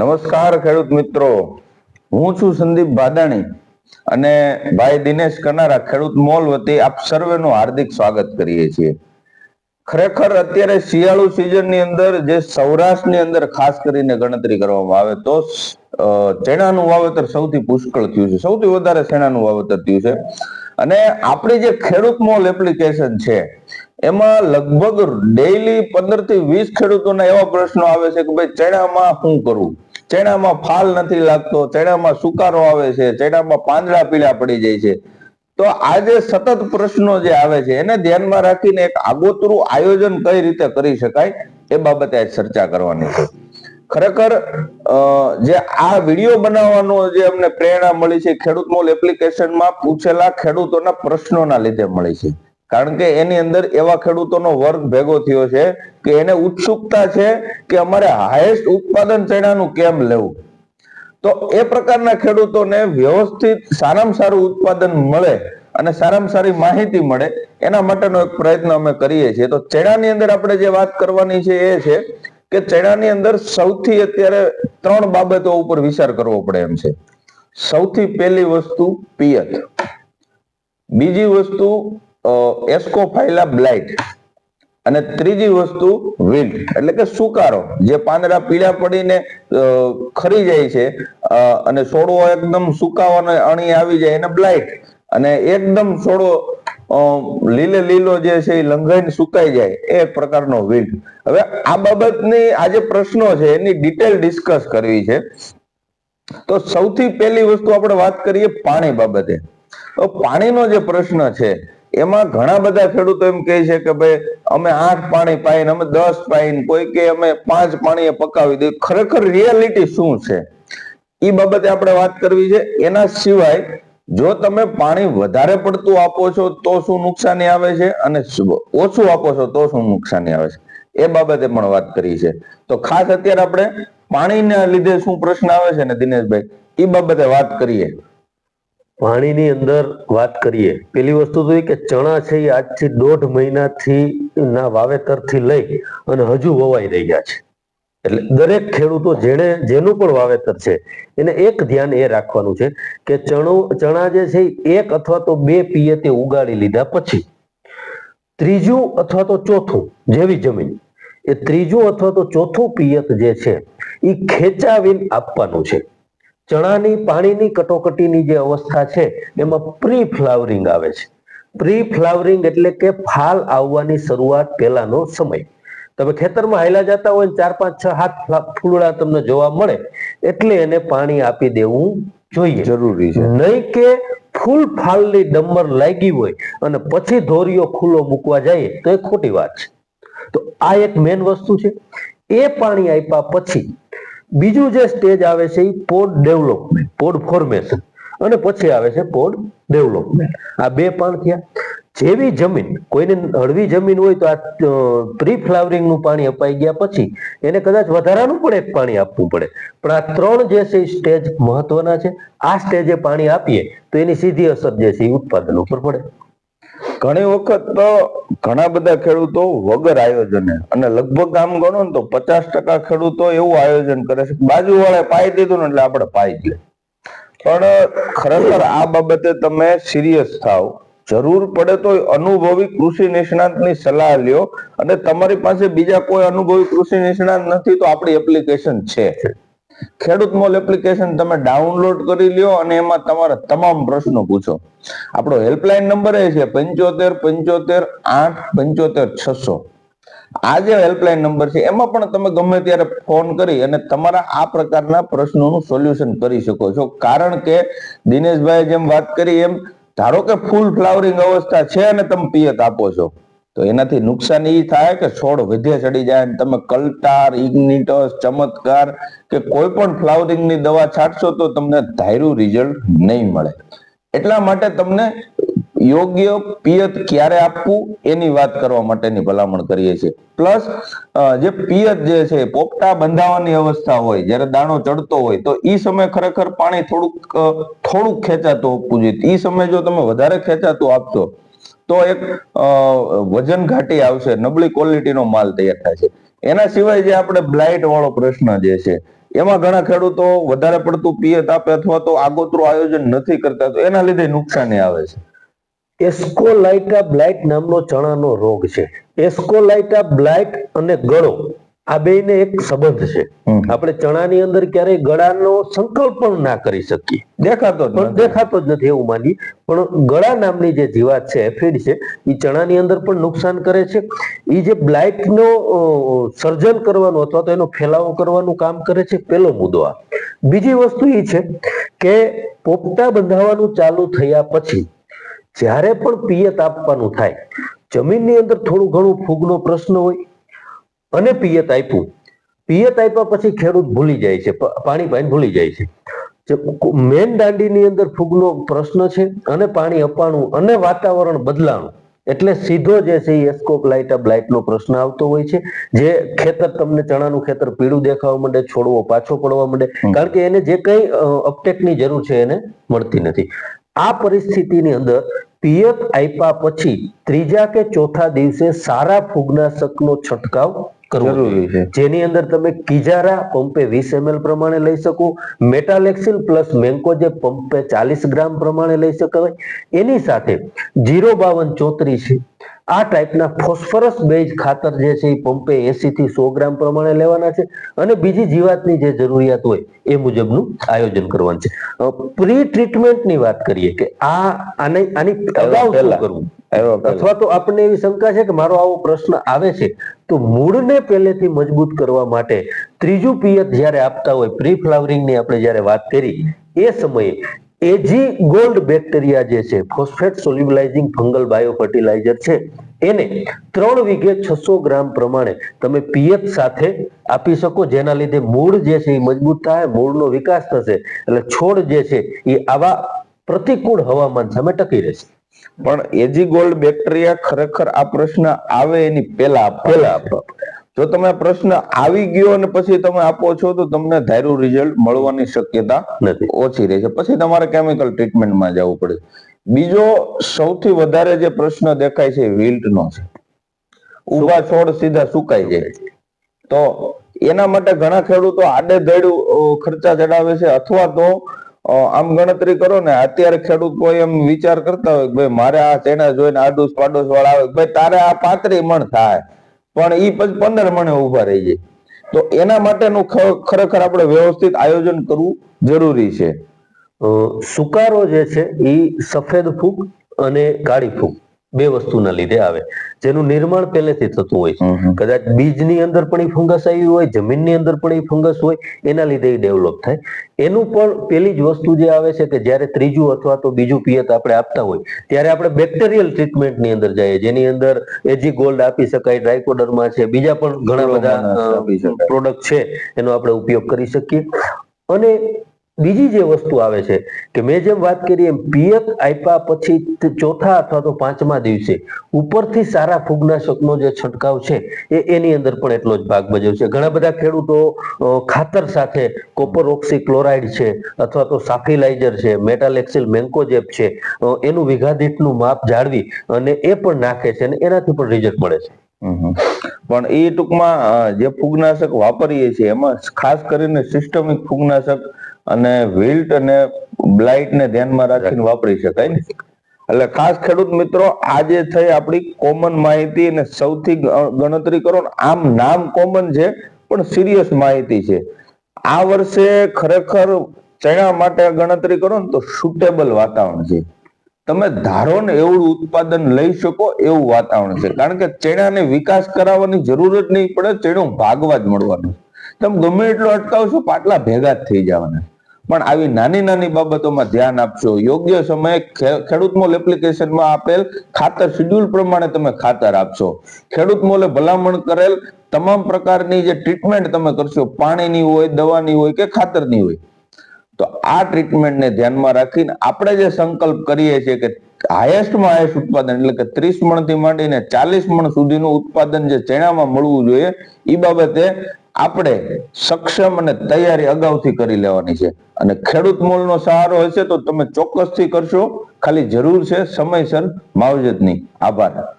નમસ્કાર ખેડૂત મિત્રો. હું છું સંદીપ ભાદાણી અને ભાઈ દિનેશ કનારા ખેડૂત મોલ વતી આપ સર્વેનું હાર્દિક સ્વાગત કરીએ છીએ. ખરેખર અત્યારે શિયાળુ સિઝનની અંદર જે સૌરાષ્ટ્રની અંદર ખાસ કરીને ગણતરી કરવામાં આવે તો ચણાનું વાવેતર સૌથી પુષ્કળ થયું છે. સૌથી વધારે ચણાનું વાવેતર થયું છે. અને આપણી જે ખેડૂત મોલ એપ્લિકેશન છે, એમાં લગભગ ડેઈલી પંદરથી વીસ ખેડૂતોના એવા પ્રશ્નો આવે છે કે ભાઈ ચણામાં શું કરવું ચણામાં ફાલ નથી લાગતો ચણામાં સુકારો આવે છે ચણામાં પાંદડા પીળા પડી જાય છે. તો આ જે સતત પ્રશ્નો જે આવે છે, એને ધ્યાનમાં રાખીને એક આગોતરું આયોજન કઈ રીતે કરી શકાય, એ બાબતે આજ ચર્ચા કરવાની છે. ખરેખર જે આ વીડિયો બનાવવાનો જે અમને પ્રેરણા મળી છે, ખેડૂત મોલ એપ્લિકેશનમાં પૂછેલા ખેડૂતોના પ્રશ્નોના લીધે મળી છે. કારણ કે એની અંદર એવા ખેડૂતોનો વર્ગ ભેગો થયો છે કે એને ઉત્સુકતા છે કે અમારે હાઈએસ્ટ ઉત્પાદન ચણાનું કેમ લેવું? તો એ પ્રકારના ખેડૂતોને વ્યવસ્થિત સારામાં સારું ઉત્પાદન મળે અને સારામાં સારી માહિતી મળે, એના માટેનો એક પ્રયત્ન અમે કરીએ છીએ. તો ચણાની અંદર આપણે જે વાત કરવાની છે એ છે કે ચણાની અંદર સૌથી અત્યારે ત્રણ બાબતો ઉપર વિચાર કરવો પડે એમ છે. સૌથી પહેલી વસ્તુ પિયત. બીજી વસ્તુ એસ્કોફાઇલા બ્લાઇટ અને ત્રીજી વસ્તુ વિલ્ટ એટલે કે સુકારો, જે પાંદડા પીળા પડીને ખરી જાય છે અને છોડવો એકદમ સુકાવાનો અણી આવી જાય એને બ્લાઇટ અને એકદમ છોડવો લીલે લીલો જે છે એ લંઘાઈને સુકાઈ જાય, એ એક પ્રકારનો વિલ્ટ હવે આ બાબતની આ જે પ્રશ્નો છે, એની ડિટેલ ડિસ્કસ કરવી છે. તો સૌથી પહેલી વસ્તુ આપણે વાત કરીએ પાણી બાબતે. તો પાણીનો જે પ્રશ્ન છે એમાં ઘણા બધા ખેડૂતો એમ કહે છે કે ભાઈ, અમે આઠ પાણી પાઈને, અમે દસ પાઈને, કોઈ કે અમે પાંચ પાણીએ પકાવી દઈએ. ખરેખર રિયાલિટી શું છે? એ બાબતે આપણે વાત કરવી છે. એના સિવાય, જો તમે પાણી વધારે પડતું આપો છો, તો શું નુકસાની આવે છે? અને ઓછું આપો છો, તો શું નુકસાની આવે છે? એ બાબતે પણ વાત કરી છે. તો ખાસ અત્યારે આપણે પાણીના લીધે શું પ્રશ્ન આવે છે ને દિનેશભાઈ? એ બાબતે વાત કરીએ. પાણીની અંદર વાત કરીએ, પેલી વસ્તુ તો એ કે ચણા છે એ આજથી દોઢ મહિનાથી ના વાવેતરથી લઈ અને હજુ વવાઈ રહ્યા છે. એટલે દરેક ખેડૂતો જેણે, જેનું પણ વાવેતર છે, એને એક ધ્યાન એ રાખવાનું છે કે ચણું, ચણા જે છે એક અથવા તો બે પિયતે ઉગાડી લીધા પછી, ત્રીજું અથવા તો ચોથું જેવી જમીન, એ ત્રીજું અથવા તો ચોથું પિયત જે છે એ ખેંચાવીને આપવાનું છે. ચણાની પાણીની કટોકટીની જે અવસ્થા છે એમાં પ્રી ફ્લાવરિંગ આવે છે. પ્રી ફ્લાવરિંગ એટલે કે ફાલ આવવાની શરૂઆત પહેલાનો સમય. તમે ખેતરમાં હાયલા જતા હોય ચાર પાંચ છ હાથ ફૂલડા તમને જોવા મળે એટલે એને પાણી આપી દેવું જોઈએ. જરૂરી છે. નહીં કે ફૂલ ફાલની ડમર લાગી હોય અને પછી ધોરીઓ ખુલ્લો મૂકવા જાય તો એ ખોટી વાત છે. તો આ એક મેન વસ્તુ છે. એ પાણી આપ્યા પછી બીજું જે સ્ટેજ આવે છે એ પોડ ડેવલપમેન્ટ પોડ ફોર્મેશન. અને પછી આવે છે પોડ ડેવલપમેન્ટ. આ બે પણ થયા. જેવી જમીન, કોઈને હળવી જમીન હોય તો આ પ્રી ફ્લાવરિંગનું પાણી અપાઈ ગયા પછી એને કદાચ વધારાનું પણ એક પાણી આપવું પડે. પણ આ ત્રણ જે છે સ્ટેજ મહત્વના છે. આ સ્ટેજે પાણી આપીએ તો એની સીધી અસર જે છે એ ઉત્પાદન ઉપર પડે. ઘણી વખત તો ઘણા બધા ખેડૂતો વગર આયોજને, અને લગભગ આમ ગણો ને તો પચાસ ટકા ખેડૂતો એવું આયોજન કરે છે કે બાજુ વાળા પાઈ દીધું ને એટલે આપણે પાઈ જ પણ ખરેખર આ બાબતે તમે સિરિયસ થાવ. જરૂર પડે તો અનુભવી કૃષિ નિષ્ણાતની સલાહ લ્યો. અને તમારી પાસે બીજા કોઈ અનુભવી કૃષિ નિષ્ણાંત નથી તો આપણી એપ્લિકેશન છે. ખેડૂત મોલ એપ્લિકેશન તમે ડાઉનલોડ કરી લ્યો અને એમાં તમારા તમામ પ્રશ્નો પૂછો. આપણો હેલ્પલાઇન નંબર એ છે પંચોતેર પંચોતેર, આઠ, પંચોતેર, છસો. આ જે હેલ્પલાઇન નંબર છે, એમાં પણ તમે ગમે ત્યારે ફોન કરી અને તમારા આ પ્રકારના પ્રશ્નોનું સોલ્યુશન કરી શકો છો. કારણ કે દિનેશભાઈ જેમ વાત કરી એમ, ધારો કે ફૂલ ફ્લાવરિંગ અવસ્થા છે અને તમે પિયત આપો છો. તો એનાથી નુકસાન એ થાય કે છોડ વધે ચડી જાય તમે કલ્ટાર, ઇગ્નિટસ, ચમત્કાર કે કોઈ પણ ફ્લાવરિંગની દવા છાંટશો તો તમને ધાર્યું રિઝલ્ટ નહીં મળે. એટલા માટે તમને યોગ્ય પિયત ક્યારે આપવું એની વાત કરવા માટેની ભલામણ કરીએ છીએ. પ્લસ જે પિયત જે છે, પોપટા બંધાવાની અવસ્થા હોય, જ્યારે દાણો ચડતો હોય, તો એ સમયે ખરેખર પાણી થોડુંક થોડુંક ખેંચાતું આપવું જોઈએ. ઈ સમયે જો તમે વધારે ખેંચાતું આપશો તો એક વજન ઘાટી આવશે, નબળી ક્વોલિટીનો માલ તૈયાર છે. એના સિવાય જે આપણે બ્લાઇટ વાળો પ્રશ્ન જે છે, એમાં ઘણા ખેડૂતો વધારે પડતું પિયત આપે અથવા તો આગોતરું આયોજન નથી કરતા, તો એના લીધે નુકસાની આવે છે. એસ્કોલાઇટા બ્લાઇટ નામનો ચણાનો રોગ છે. એસ્કોલાઇટા બ્લાઇટ અને ગળો આ બે ને એક સંબંધ છે. આપણે ચણાની અંદર ક્યારેય ગળાનો સંકલ્પ પણ ના કરી શકીએ. દેખાતો પણ. દેખાતો જ નથી એવું માની પણ ગળા નામની જે જીવાત છે એફિડ છે એ ચણાની અંદર પણ નુકસાન કરે છે. એ જે બ્લાઇટનો સર્જન કરવાનું અથવા તો એનો ફેલાવો કરવાનું કામ કરે છે પેલો મુદ્દો આ. બીજી વસ્તુ એ છે કે પોપટા બંધાવવાનું ચાલુ થયા પછી જ્યારે પણ પિયત આપવાનું થાય જમીનની અંદર થોડું ઘણું ફૂગનો પ્રશ્ન હોય અને પિયત આપ્યું. પિયત આપ્યા પછી ખેડૂત ભૂલી જાય છે પાણી પાણી ભૂલી જાય છે. મેન દાંડીની અંદર ફૂગનો પ્રશ્ન છે અને પાણી અપાણું અને વાતાવરણ બદલાણું. એટલે સીધો જે છે એ એસ્કોપ્લાઇટા બ્લાઇટનો પ્રશ્ન આવતો હોય છે જે ખેતર તમને ચણાનું ખેતર પીળું દેખાવા માંડે છોડવો પાછો પડવા માંડે કારણ કે એને જે કંઈ અપટેકની જરૂર છે એને મળતી નથી. આ પરિસ્થિતિની અંદર પિયત આપ્યા પછી ત્રીજા કે ચોથા દિવસે સારા ફૂગનાશકનો છંટકાવ કરવો જરૂરી છે. જેની અંદર તમે કિજારા પંપે વીસ એમએલ પ્રમાણે લઈ શકો મેટાલેક્સિલ પ્લસ મેન્કોજે પંપે ચાલીસ ગ્રામ પ્રમાણે લઈ શકાય. એની સાથે જીરો બાવન ચોત્રીસ આ ટાઈપના ફોસ્ફરસ બેઝ ખાતર જે છે એ પંપે એસી થી સો ગ્રામ પ્રમાણે લેવાના છે અને બીજી જીવાતની જે જરૂરિયાત હોય એ મુજબનું આયોજન કરવાનું છે. પ્રી ટ્રીટમેન્ટની વાત કરીએ કે આ આને આની અગાઉ શું કરવું? અથવા તો આપણને એવી શંકા છે કે મારો આવો પ્રશ્ન આવે છે તો મૂળને પહેલેથી મજબૂત કરવા માટે ત્રીજું પિયત જ્યારે આપતા હોય પ્રી ફ્લાવરિંગની આપણે જ્યારે વાત કરી એ સમયે એજી ગોલ્ડ બેક્ટેરિયા જે છે phosphate solubilising fungal bio fertiliser છે એને ત્રણ વીઘે છસો ગ્રામ પ્રમાણે તમે પીએચ સાથે આપી શકો જેના લીધે મૂળ જે છે એ મજબૂત થાય મૂળનો વિકાસ થશે એટલે છોડ જે છે એ આવા પ્રતિકૂળ હવામાન સામે ટકી રહેશે. પણ એજી ગોલ્ડ બેક્ટેરિયા ખરેખર આ પ્રશ્ન આવે એની પહેલા પહેલા જો તમે પ્રશ્ન આવી ગયો અને પછી તમે આપો છો તો તમને ધાર્યું રિઝલ્ટ મળવાની શક્યતા ઓછી રહે છે. પછી તમારે કેમિકલ ટ્રીટમેન્ટમાં જવું પડે. બીજો સૌથી વધારે જે પ્રશ્ન દેખાય છે વિલ્ટ નો છે. ઊભા છોડ સીધા સુકાઈ જાય. તો એના માટે ઘણા ખેડૂતો આડેધડ અ, ખર્ચા ચડાવે છે અથવા તો આમ ગણતરી કરો ને અત્યારે ખેડૂત કોઈ એમ વિચાર કરતા હોય કે ભાઈ મારે આ ચેણા જોઈને આડોશ પાડોશ વાળા આવે ભાઈ તારે આ પાતરી મણ થાય. પણ પછી પંદર મણે ઊભા રહી જાય. તો એના માટેનું ખરેખર આપણે વ્યવસ્થિત આયોજન કરવું જરૂરી છે. સુકારો જે છે એ સફેદ ફૂગ અને કાળી ફૂગ બે વસ્તુના લીધે આવે. જેનું નિર્માણ પહેલેથી થતું હોય. કદાચ બીજની અંદર પણ એ ફંગસ આવી હોય જમીનની અંદર પણ એ ફંગસ હોય એના લીધે એ ડેવલપ થાય. એનું પણ પેલી જ વસ્તુ જે આવે છે કે જ્યારે ત્રીજું અથવા તો બીજું પિયત આપણે આપતા હોય ત્યારે આપણે બેક્ટેરિયલ ટ્રીટમેન્ટની અંદર જઈએ. જેની અંદર એજી ગોલ્ડ આપી શકાય ડ્રાયકોડરમાં છે બીજા પણ ઘણા બધા પ્રોડક્ટ છે એનો આપણે ઉપયોગ કરી શકીએ. અને બીજી જે વસ્તુ આવે છે કે મેં જેમ વાત કરી એમ પિયત આપ્યા પછી ચોથા અથવા તો પાંચમા દિવસે ઉપરથી સારા ફૂગનાશકનો જે છંટકાવ છે એ એની અંદર પણ એટલો જ ભાગ ભજવશે ઘણા બધા ખેડૂતો ખાતર સાથે કોપર ઓક્સી ક્લોરાઇડ છે અથવા તો સાફિલાઇઝર છે, મેટાલેક્સિલ મેન્કોજેબ છે એનું વિઘાદીઠનું માપ જાળવી અને એ પણ નાખે છે અને એનાથી પણ રિઝલ્ટ મળે છે. પણ એ ટૂંકમાં જે ફૂગનાશક વાપરીએ છીએ એમાં ખાસ કરીને સિસ્ટમિક ફૂગનાશક અને વિલ્ટ અને બ્લાઇટ ને ધ્યાનમાં રાખીને વાપરી શકાય ને? એટલે ખાસ ખેડૂત મિત્રો આજે થઈ આપણી કોમન માહિતી અને સૌથી ગણતરી કરો આમ નામ કોમન છે પણ સિરિયસ માહિતી છે. આ વર્ષે ખરેખર ચણા માટે ગણતરી કરો ને તો સુટેબલ વાતાવરણ છે. તમે ધારો ને એવું ઉત્પાદન લઈ શકો એવું વાતાવરણ છે. કારણ કે ચણાને વિકાસ કરાવવાની જરૂર જ નહીં પડે ચણું ભાગવા જ મળવાનું તમે ગમે એટલું અટકાવશો પાટલા ભેગા જ થઈ જવાના. પણ આવી નાની નાની બાબતોમાં ધ્યાન આપશો યોગ્ય સમયે ખેડૂત મોલ એપ્લિકેશનમાં આપેલ ખાતર શેડ્યુલ પ્રમાણે તમે ખાતર આપશો. ખેડૂત મોલે ભલામણ કરેલ તમામ પ્રકારની જે ટ્રીટમેન્ટ તમે કરશો, પાણીની હોય, દવાની હોય કે ખાતરની હોય. તો આ ટ્રીટમેન્ટને ધ્યાનમાં રાખીને આપણે જે સંકલ્પ કરીએ છીએ કે હાયેસ્ટમાં હાયેસ્ટ ઉત્પાદન એટલે કે ત્રીસ મણથી માંડીને ચાલીસ મણ સુધીનું ઉત્પાદન જે ચણામાં મળવું જોઈએ એ બાબતે આપણે સક્ષમ અને તૈયારી અગાઉથી કરી લેવાની છે. અને ખેડૂત મૂળનો સહારો હશે તો તમે ચોક્કસથી કરશો. ખાલી જરૂર છે સમયસર માવજતની. આભાર.